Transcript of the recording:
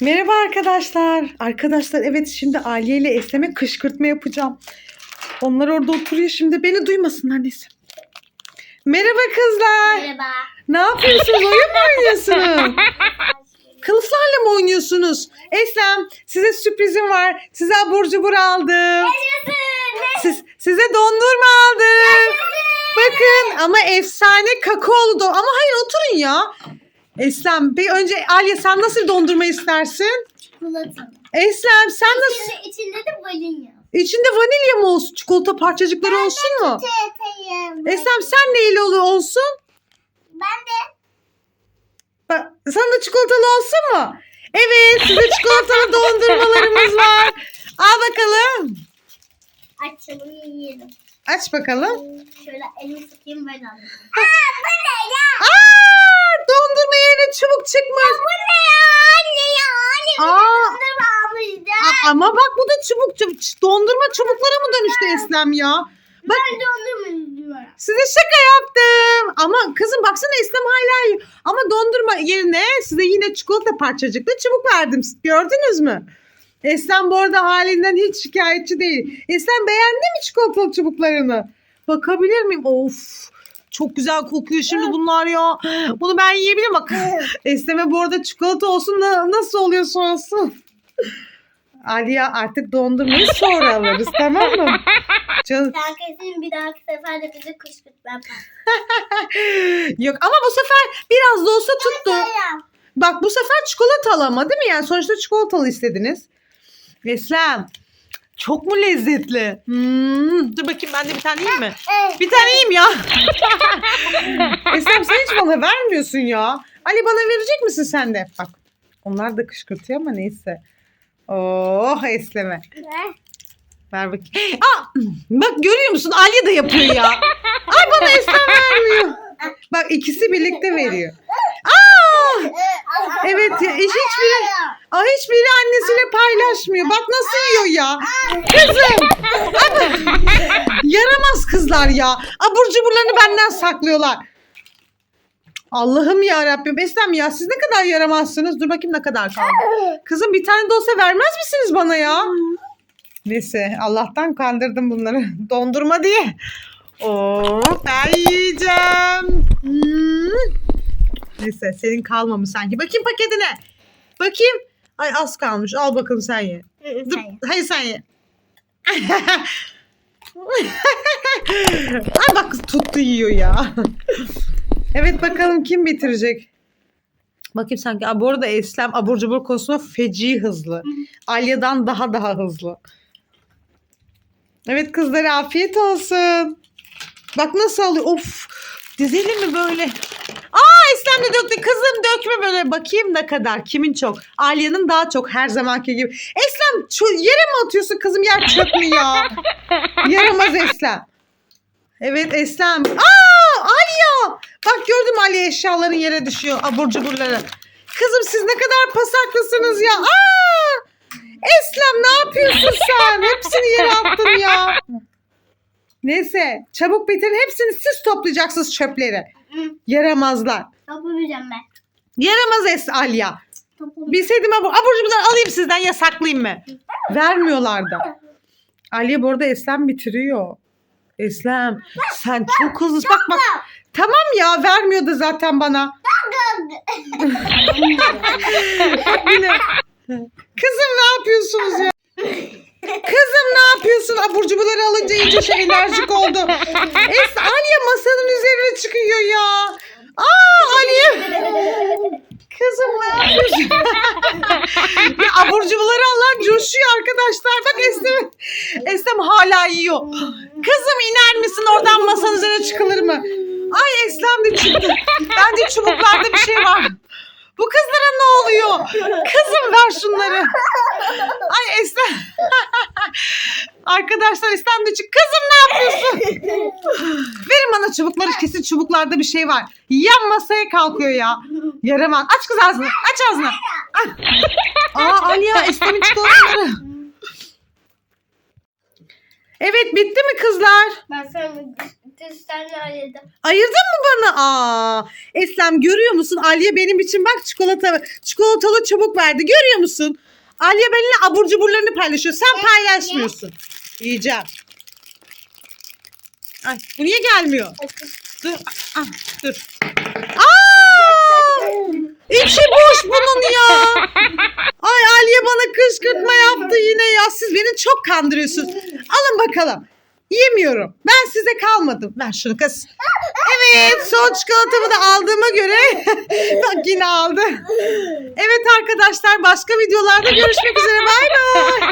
Merhaba arkadaşlar. Arkadaşlar evet şimdi Aliye ile Eslem'e kışkırtma yapacağım. Onlar orada oturuyor şimdi beni duymasınlar neyse. Merhaba kızlar. Merhaba. Ne yapıyorsunuz? Oyun mu oynuyorsunuz? Kılıflarla mı oynuyorsunuz? Eslem size sürprizim var. Size abur cubur aldım. Siz, size dondurma aldım. Bakın ama efsane kakaolu. Ama hayır oturun ya. Eslem bir önce Aliye sen nasıl bir dondurma istersin? Çikolata. Eslem sen nasıl? İçinde, içinde de vanilya. İçinde vanilya mı olsun? Çikolata parçacıkları olsun mu? Teteyim. Eslem sen neyle oluyor olsun? Ben de. Bak, sana da çikolatalı olsun mu? Evet size çikolatalı dondurmalarımız var. Al bakalım. Açalım yiyelim. Aç bakalım. Şöyle elimi sıkayım böyle alayım. Aa, dondurma yerine çubuk çıkmış. Bu ne ya anne ya anne. Aa. Dondurma almıştı. A- ama bak bu da çubuk, çubuk dondurma çubuklara mı dönüştü Eslem ya? Bak Ben dondurma istiyorum. size şaka yaptım. Ama kızım baksana Eslem hala yiyor. Ama dondurma yerine size yine çikolata parçacıklı çubuk verdim. Gördünüz mü? Eslem bu arada halinden hiç şikayetçi değil. Eslem beğendi mi çikolatalı çubuklarını? Bakabilir miyim? Of. Çok güzel kokuyor şimdi bunlar ya. Bunu ben yiyebilirim bak. Eslem'e bu arada çikolata olsun da nasıl oluyorsa olsun. Aliye artık dondurmayı sonra alırız tamam mı? Canım. Sen kesin bir dahaki sefer de bizi kışkırtma yapar. Yok ama bu sefer biraz da olsa tuttu. Bak bu sefer çikolatalı ama değil mi? Yani sonuçta çikolatalı istediniz. Eslem çok mu lezzetli? Hmm, dur bakayım ben de bir tane yiyeyim mi? Bir tane yiyeyim ya. Eslem sen hiç bana vermiyorsun ya. Ali bana verecek misin sen de? Bak onlar da kışkırtıyor ama neyse. Oh Eslem'e. Ver bakayım. Aa, bak görüyor musun? Ali de yapıyor ya. Ay bana Eslem vermiyor. Bak ikisi birlikte veriyor. Evet iş hiçbiri, Aa, hiçbiri annesiyle paylaşmıyor. Bak nasıl yiyor ya. Kızım. Ama, yaramaz kızlar ya. Abur cuburlarını benden saklıyorlar. Allah'ım ya Rabbim. Eslem ya siz ne kadar yaramazsınız. Dur bakayım ne kadar kaldı. Kızım bir tane de olsa vermez misiniz bana ya? Neyse Allah'tan kandırdım bunları. Dondurma diye. Oo, ben yiyeceğim. Hmm. Neyse senin kalmamış sanki. Bakayım paketine. Bakayım. Ay az kalmış. Al bakalım sen ye. Dur. Hayır sen ye. Ay bak tuttu yiyor ya. evet bakalım kim bitirecek. Bakayım sanki. Aa, bu arada Eslem abur cubur konusunda feci hızlı. Alya'dan daha daha hızlı. Evet kızlara afiyet olsun. Bak nasıl alıyor. Of. Dizelim mi böyle? Eslem de. Kızım dökme böyle. Bakayım ne kadar. Kimin çok? Alya'nın daha çok her zamanki gibi. Eslem şu yere mi atıyorsun kızım? Yer çöp mü ya? Yaramaz Eslem. Evet Eslem. Aa Alya. Bak gördüm Alya eşyaların yere düşüyor. Abur cuburları. Kızım siz ne kadar pasaklısınız ya. Aa! Eslem ne yapıyorsun sen? Hepsini yere attın ya. Neyse çabuk bitirin. Hepsini siz toplayacaksınız çöpleri. Yaramazlar. Yapamayacağım ben. Yaramaz Es Alya. Bilseydim abur, abur cuburları alayım sizden yasaklayayım mı? Vermiyorlar da. Aliye bu arada Eslem bitiriyor. Eslem sen çok hızlısın. Bak bak. Tamam ya vermiyordu zaten bana. Yine. Kızım ne yapıyorsunuz ya? Kızım ne yapıyorsun? Abur cuburları alınca iyice şey enerjik oldu. Es Aliye masanın üzerine çıkıyor ya. Aa Aliye. Kızım ne yapıyorsun? ya abur cuburları alan coşuyor arkadaşlar. Bak Eslem, Eslem hala yiyor. Kızım iner misin oradan masanın üzerine çıkılır mı? Ay Eslem de çıktı. Bence çubuklarda bir şey var. Bu kızlara ne oluyor? Kızım ver şunları. Ay Eslem. Arkadaşlar Eslem de çık. Kızım ne yapıyorsun? Verin bana çubukları. Kesin çubuklarda bir şey var. Yan masaya kalkıyor ya. Yaramaz. Aç kız ağzını. Aç ağzını. Ah. Aa Aliya Eslem'in çikolataları. Evet bitti mi kızlar? Ben sana tane aradım. Ayırdın mı bana? Aa, Eslem görüyor musun? Aliye benim için bak çikolata çikolatalı çubuk verdi. Görüyor musun? Aliye benimle abur cuburlarını paylaşıyor. Sen paylaşmıyorsun. Yiyeceğim. Ay bu niye gelmiyor? Dur. Ah, dur. Aa! İçi boş bunun ya. Ay Aliye bana kışkırtma yaptı yine ya. Siz beni çok kandırıyorsunuz. Bakalım. Yemiyorum. Ben size kalmadım. Ver şunu kız. Evet son çikolatamı da aldığıma göre bak yine aldı. Evet arkadaşlar başka videolarda görüşmek üzere. Bay bay.